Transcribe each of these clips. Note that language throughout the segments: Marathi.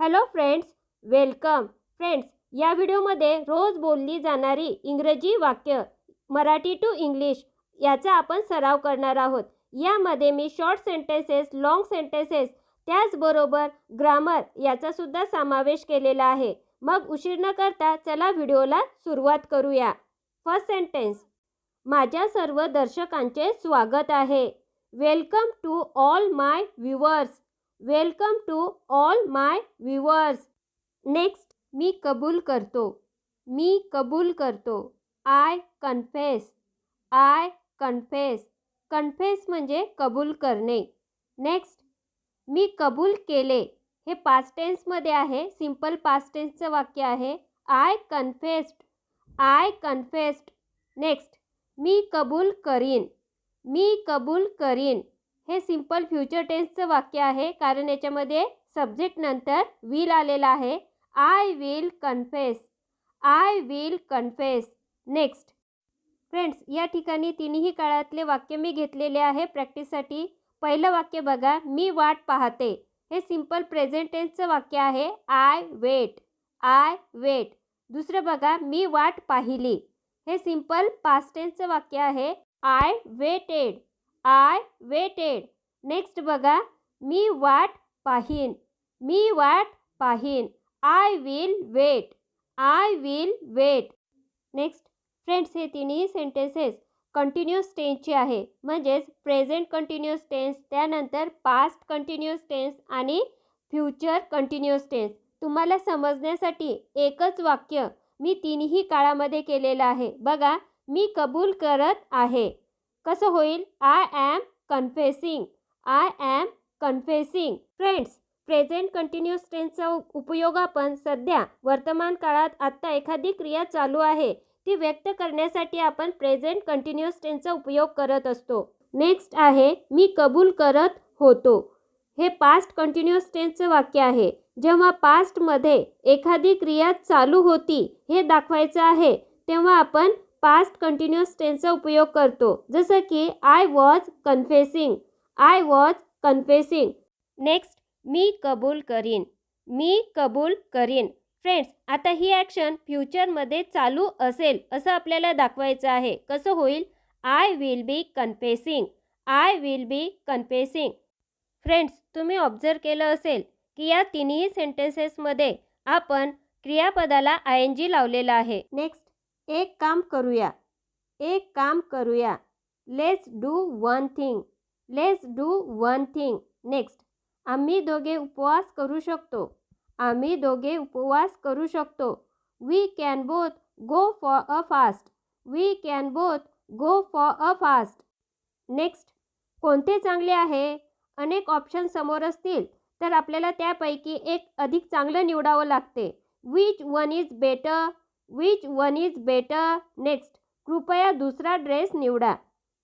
Hello friends welcome. फ्रेंड्स या व्हिडिओमध्ये रोज बोलली जाणारी इंग्रजी वाक्य मराठी टू इंग्लिश याचा आपण सराव करणार आहोत. यामध्ये मी शॉर्ट सेंटेन्सेस लाँग सेंटेन्सेस त्याचबरोबर ग्रामर याचासुद्धा समावेश केलेला आहे. मग उशीर न करता चला व्हिडिओला सुरुवात करूया. फर्स्ट सेंटेन्स माझ्या सर्व दर्शकांचे स्वागत आहे. Welcome to all my viewers welcome to all my viewers next मी कबूल करतो. मी कबूल करतो. I confess. I confess. Confess म्हणजे कबूल करणे. नेक्स्ट मी कबूल केले. हे पास्ट टेन्समध्ये आहे. सिंपल पास्ट टेन्सचं वाक्य आहे. I confessed. I confessed. Next मी कबूल करीन. मी कबूल करीन. हे सिंपल फ्युचर टेन्सचं वाक्य आहे. कारण याच्यामध्ये सब्जेक्ट नंतर विल आलेला आहे. I will confess I will confess next friends या ठिकाणी तिन्ही काळातले वाक्य मी घेतलेले आहे प्रॅक्टिससाठी पहिलं वाक्य बघा मी वाट पाहते. हे सिंपल प्रेझेंट टेन्सचं वाक्य आहे. आय वेट आय वेट दुसरं बघा मी वाट पाहिली. हे सिंपल पास्ट टेन्सचं वाक्य आहे. I waited I waited next बघा. मी वाट पाहीन. मी वाट पाहीन. I will wait I will wait next friends हे तिन्ही सेंटेन्सेस कंटिन्युअस टेन्सचे आहे. म्हणजेच प्रेझेंट कंटिन्युअस टेन्स त्यानंतर पास्ट कंटिन्युअस टेन्स आणि फ्युचर कंटिन्युअस टेन्स तुम्हाला समजण्यासाठी एकच वाक्य मी तिन्ही काळामध्ये केलेलं आहे. बघा मी कबूल करत आहे. कसं होईल? I am confessing I am confessing friends present continuous टेन्सचा उपयोग आपण सध्या वर्तमान काळात आत्ता एखादी क्रिया चालू आहे ती व्यक्त करण्यासाठी आपण प्रेझेंट कंटिन्युअस टेन्सचा उपयोग करत असतो. नेक्स्ट आहे मी कबूल करत होतो. हे पास्ट कंटिन्युअस टेन्सचं वाक्य आहे. जेव्हा पास्टमध्ये एखादी क्रिया चालू होती हे दाखवायचं आहे तेव्हा आपण पास्ट कंटिन्युअस टेन्सचा उपयोग करतो. जसं की I was confessing I was confessing next मी कबूल करीन. मी कबूल करीन. फ्रेंड्स आता ही ॲक्शन फ्युचरमध्ये चालू असेल असं आपल्याला दाखवायचं आहे. कसं होईल? I will be confessing I will be confessing friends तुम्ही ऑब्झर्व केलं असेल की या तिन्ही सेंटेन्सेसमध्ये आपण क्रियापदाला आय एन जी लावलेला आहे. नेक्स्ट एक काम करूया. एक काम करूया. Let's do one thing let's do one thing next आम्ही दोघे उपवास करू शकतो. आम्ही दोघे उपवास करू शकतो. We can both go for a fast we can both go for a fast next कोणते चांगले आहे? अनेक ऑप्शन समोर असतील तर आपल्याला त्यापैकी एक अधिक चांगलं निवडावं लागते. Which one is better which one is better next कृपया दुसरा ड्रेस निवडा.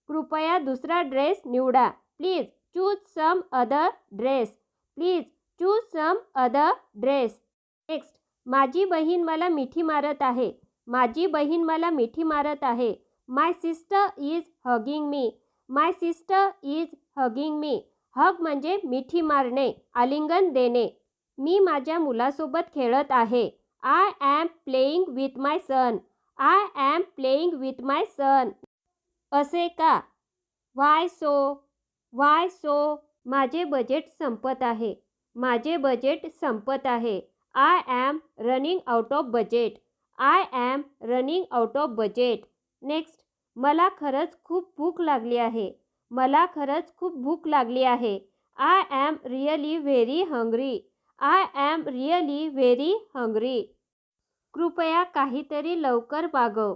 कृपया दुसरा ड्रेस निवडा. Please choose some other dress please choose some other dress next माझी बहीण मला मिठी मारत आहे. माझी बहीण मला मिठी मारत आहे. My sister is hugging me my sister is hugging me hug म्हणजे मिठी मारणे आलिंगन देणे. मी माझ्या मुलासोबत खेळत आहे. I am playing with my son I am playing with my son असे का? वाय सो वाय सो माझे बजेट संपत आहे. माझे बजेट संपत आहे. I am running out of budget I am running out of budget next मला खरंच खूप भूक लागली आहे. मला खरंच खूप भूक लागली आहे. I am really very hungry I am really very hungry कृपया काहीतरी लवकर मागव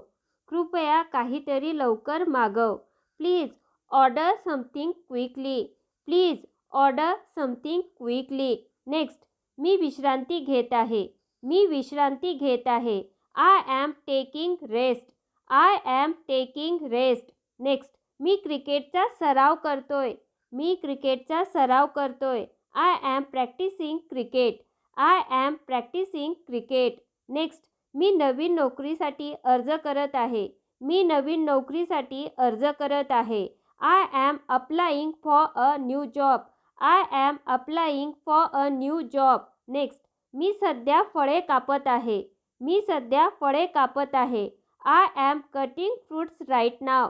कृपया काहीतरी लवकर मागव. Please order something quickly. Please order something quickly. Next मी विश्रांती घेत आहे. मी विश्रांती घेत आहे. I am taking rest. I am taking rest. Next मी क्रिकेटचा सराव करतोय. मी क्रिकेटचा सराव करतोय. I am practising cricket. I am practising cricket. Next मी नवीन नोकरीसाठी अर्ज़ करत आहे. मी नवीन नोकरीसाठी अर्ज़ करत आहे. I am applying for a new job I am applying for a new job next मी सध्या फळे कापत आहे. मी सध्या फळे कापत आहे. I am cutting fruits right now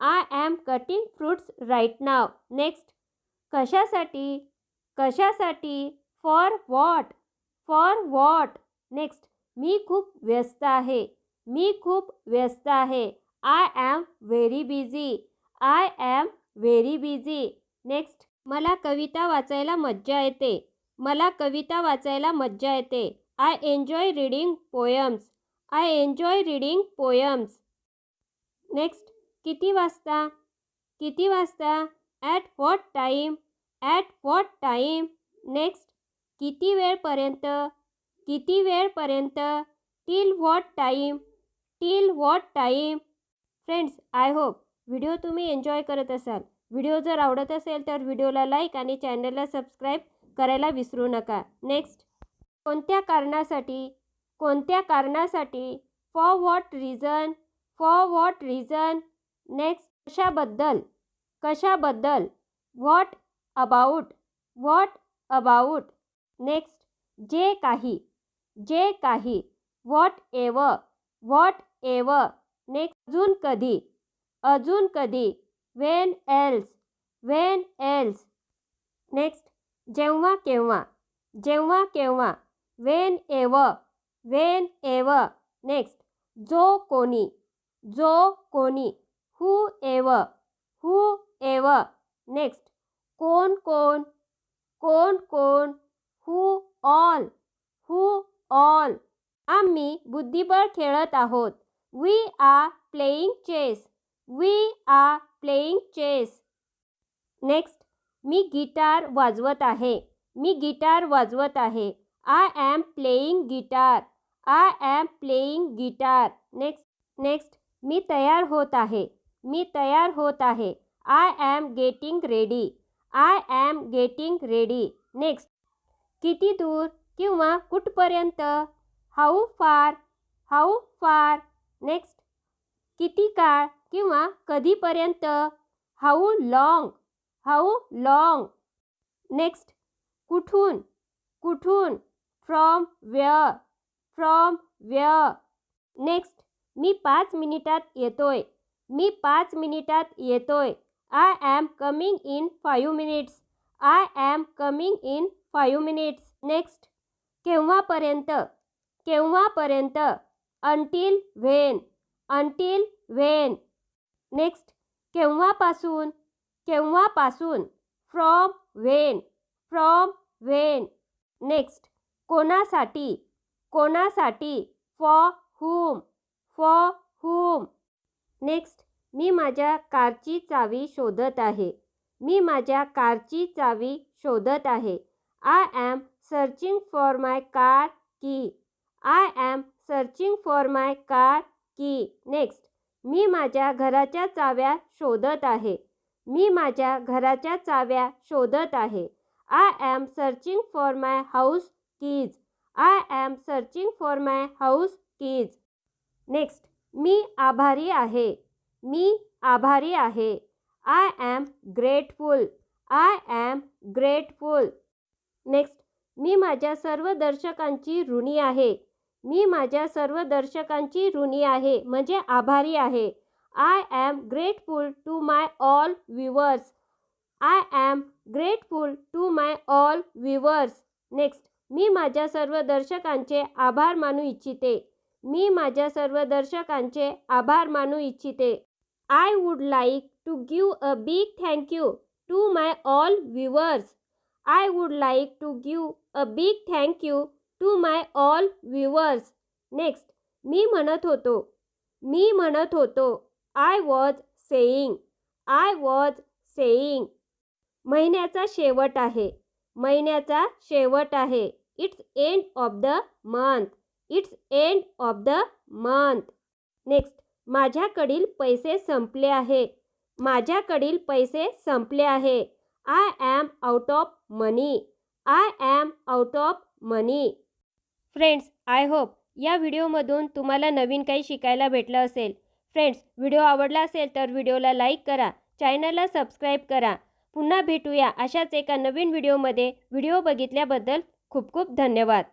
I am cutting fruits right now next कशासाठी? कशासाठी? For what for what next मी खूप व्यस्त आहे. मी खूप व्यस्त आहे. I am very busy I am very busy next मला कविता वाचायला मज्जा येते. मला कविता वाचायला मज्जा येते. I enjoy reading poems I enjoy reading poems next किती वाजता? किती वाजता? At what time at what time next किती वेळपर्यंत? किती वेळपर्यंत? Till what time? Till what time? Friends I hope video तुम्ही एन्जॉय करत असाल. व्हिडिओ जर आवडत असेल तर व्हिडिओला लाईक आणि चॅनलला सबस्क्राईब करायला विसरू नका. नेक्स्ट कोणत्या कारणासाठी? कोणत्या कारणासाठी? For what reason? For what reason? Next कशाबद्दल? कशाबद्दल? What about what about next जे काही. जे काही व्हॉट एव व्हॉट एव नेक्स्ट अजून कधी अजून कधी when else when else next जेव्हा केव्हा जेव्हा केव्हा वेन एव वेन एव नेक्स्ट जो कोणी जो कोणी हू एव हू एव नेक्स्ट कोण कोण कोण कोण हू ऑल हू ऑल. आम्ही बुद्धिबळ खेळत आहोत. We are playing chess. We are playing chess. Next me guitar वाजवत आहे. मी गिटार वाजवत आहे. I am playing guitar. I am playing guitar. Next next मी तयार होत आहे. मी तयार होत आहे. I am getting ready. I am getting ready. Next किती दूर किंवा कुठपर्यंत? हाऊ फार हाऊ फार नेक्स्ट किती काळ किंवा कधीपर्यंत? How long how long next कुठून? कुठून? फ्रॉम व्य फ्रॉम व्य नेक्स्ट मी पाच मिनिटात येतोय. मी पाच मिनिटात येतोय. I am coming in five minutes I am coming in five minutes next केव्हापर्यंत? केव्हापर्यंत? Until when until when next केव्हापासून? केव्हापासून? From when from when next कोणासाठी? कोणासाठी? फॉ हुम फॉ हुम नेक्स्ट मी माझ्या कारची चावी शोधत आहे. मी माझ्या कारची चावी शोधत आहे. I am searching for my car key I am searching for my car key next मी माझ्या घराच्या चाव्या शोधत आहे. मी माझ्या घराच्या चाव्या शोधत आहे. I am searching for my house keys I am searching for my house keys next मी आभारी आहे. मी आभारी आहे. I am grateful I am grateful next मी माझ्या सर्व दर्शकांची ऋणी आहे. मी माझ्या सर्व दर्शकांची ऋणी आहे. म्हणजे आभारी आहे. I am grateful to my all viewers I am grateful to my all viewers next मी माझ्या सर्व दर्शकांचे आभार मानू इच्छिते. मी माझ्या सर्व दर्शकांचे आभार मानू इच्छिते. I would like to give a big thank you to my all viewers I would like to a a big you to my all viewers. Next मी म्हणत होतो. मी म्हणत होतो I was saying I was saying महिन्याचा शेवट आहे. महिन्याचा शेवट आहे. It's end of the month it's end of the month next माझ्याकडील पैसे संपले आहे. माझ्याकडील पैसे संपले आहे. I am out of money I am out of money friends I hope या व्हिडिओमधून तुम्हाला नवीन काही शिकायला भेटलं असेल. फ्रेंड्स व्हिडिओ आवडला असेल तर व्हिडिओला लाईक करा. चॅनलला सबस्क्राईब करा. पुन्हा भेटूया अशाच एका नवीन व्हिडिओमध्ये. व्हिडिओ बघितल्याबद्दल खूप खूप धन्यवाद.